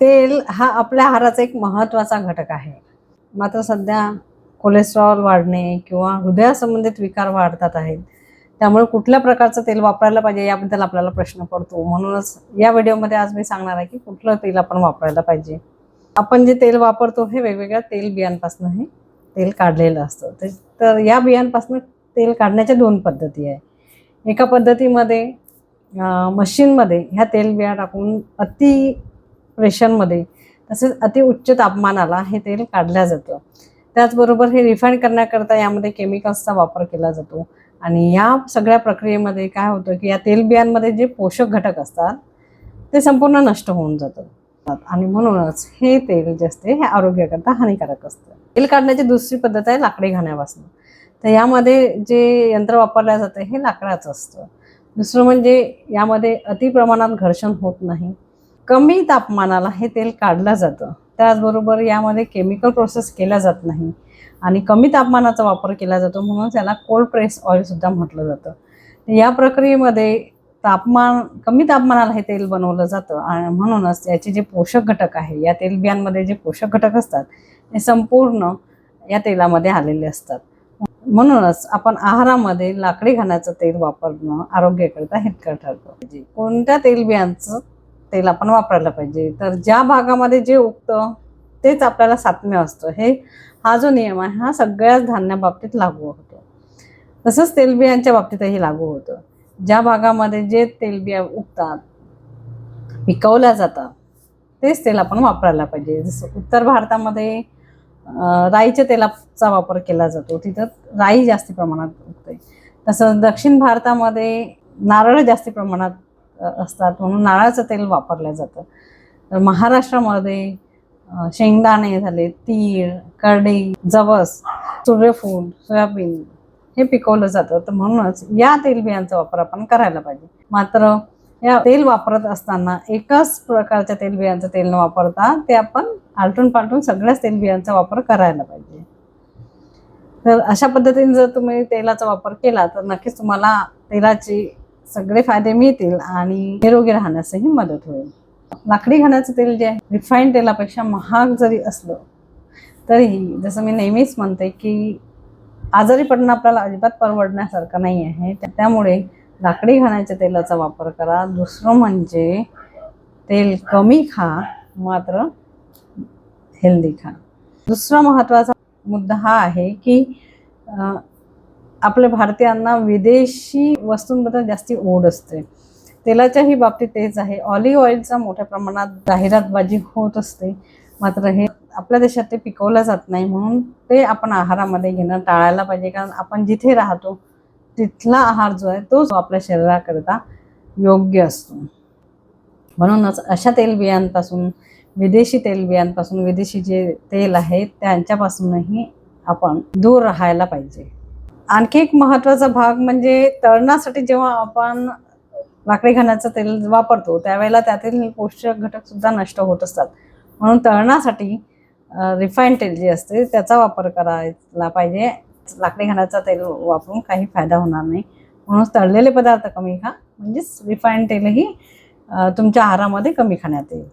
तेल हा आपल्या आहाराचा एक महत्त्वाचा घटक आहे. मात्र सध्या कोलेस्ट्रॉल वाढणे किंवा हृदयासंबंधित विकार वाढतात आहेत. त्यामुळे कुठल्या प्रकारचं तेल वापरायला पाहिजे याबद्दल आपल्याला प्रश्न पडतो. म्हणूनच या व्हिडिओमध्ये आज मी सांगणार आहे की कुठलं तेल आपण वापरायला पाहिजे. आपण जे तेल वापरतो हे वेगवेगळ्या तेल बियांपासून हे तेल काढलेलं असतं. ते- तर या बियांपासून तेल काढण्याच्या दोन पद्धती आहे एका पद्धतीमध्ये मशीनमध्ये ह्या तेल बिया टाकून अति प्रेशरमध्ये तसेच अति उच्च तापमानाला हे तेल काढलं जातं. त्याचबरोबर हे रिफाईन करण्याकरता यामध्ये केमिकल्सचा वापर केला जातो. आणि या सगळ्या प्रक्रियेमध्ये काय होतं की या तेलबियांमध्ये जे पोषक घटक असतात ते संपूर्ण नष्ट होऊन जातात. आणि म्हणूनच हे तेल जे असते हे आरोग्याकरता हानिकारक असतं. तेल काढण्याची दुसरी पद्धत आहे लाकडी घाण्यापासून. तर यामध्ये जे यंत्र वापरलं जातं हे लाकडाचं असतं. दुसरं म्हणजे यामध्ये अति प्रमाणात घर्षण होत नाही. कमी तापमानाला हे तेल काढलं जातं. त्याचबरोबर यामध्ये केमिकल प्रोसेस केला जात नाही आणि कमी तापमानाचा वापर केला जातो म्हणून त्याला कोल्ड प्रेस ऑइलसुद्धा म्हटलं जातं. या प्रक्रियेमध्ये तापमान कमी तापमानाला हे तेल बनवलं जातं आणि म्हणूनच याचे जे पोषक घटक आहे या तेलबियांमध्ये जे पोषक घटक असतात ते संपूर्ण या तेलामध्ये आलेले असतात. म्हणूनच आपण आहारामध्ये लाकडी घाण्याचं तेल वापरणं आरोग्याकरिता हितकर ठरतं. कोणत्या तेलबियांचं तेल आपण वापरायला पाहिजे. तर ज्या भागामध्ये जे उगतं तेच आपल्याला सातम्य असतं. हे हा जो नियम आहे हा सगळ्याच धान्याबाबतीत लागू होतो. तसंच तेलबियांच्या बाबतीतही लागू होतं. ज्या भागामध्ये जे तेलबिया उगतात पिकवल्या जातात तेच तेल आपण वापरायला पाहिजे. जसं उत्तर भारतामध्ये राईच्या तेलाचा वापर केला जातो. तिथं राई जास्त प्रमाणात उगते. तसं दक्षिण भारतामध्ये नारळ जास्त प्रमाणात असतात म्हणून नारळाचं तेल वापरलं जातं. तर महाराष्ट्रामध्ये शेंगदाणे झाले तीळ करडई जवस सूर्यफूल सोयाबीन हे पिकवलं जातं. तर म्हणूनच या तेलबियांचा वापर आपण करायला पाहिजे. मात्र या तेल वापरत असताना एकाच प्रकारच्या तेलबियांचं तेल न वापरता ते आपण आलटून पालटून सगळ्याच तेलबियांचा वापर करायला पाहिजे. तर अशा पद्धतीने जर तुम्ही तेलाचा वापर केला तर नक्कीच तुम्हाला तेलाची सगळे फायदे मिळतील आणि निरोगी राहण्यासही मदत होईल. लाकडी घाण्याचं तेल जे आहे रिफाईंड तेलापेक्षा महाग जरी असलं तरीही जसं मी नेहमीच म्हणते की आजारी पडणं आपल्याला अजिबात परवडण्यासारखं नाही आहे. त्यामुळे लाकडी घाण्याच्या तेलाचा वापर करा. दुसरं म्हणजे तेल कमी खा मात्र हेल्दी खा. दुसरा महत्त्वाचा मुद्दा हा आहे की आपल्या भारतीयांना विदेशी वस्तूंबद्दल जास्ती ओढ असते. तेलाच्याही बाबतीत तेच आहे. ऑलिव्ह ऑइलचा मोठ्या प्रमाणात जाहिरातबाजी होत असते. मात्र हे आपल्या देशात ते पिकवलं जात नाही म्हणून ते आपण आहारामध्ये घेणं टाळायला पाहिजे. कारण आपण जिथे राहतो तिथला आहार जो आहे तोच आपल्या शरीराकरिता योग्य असतो. म्हणूनच अशा तेलबियांपासून विदेशी तेलबियांपासून विदेशी जे तेल आहे त्यांच्यापासूनही आपण दूर राहायला पाहिजे. आणखी एक महत्त्वाचा भाग म्हणजे तळणासाठी जेव्हा आपण लाकडी घाण्याचं तेल वापरतो त्यावेळेला त्यातील पोषक घटक सुद्धा नष्ट होत असतात. म्हणून तळणासाठी रिफाईंड तेल जे असते त्याचा वापर करायला पाहिजे. लाकडी घाण्याचं तेल वापरून काही फायदा होणार नाही. म्हणून तळलेले पदार्थ कमी खा. म्हणजेच रिफाईंड तेलही तुमच्या आहारामध्ये कमी खाण्यात येईल.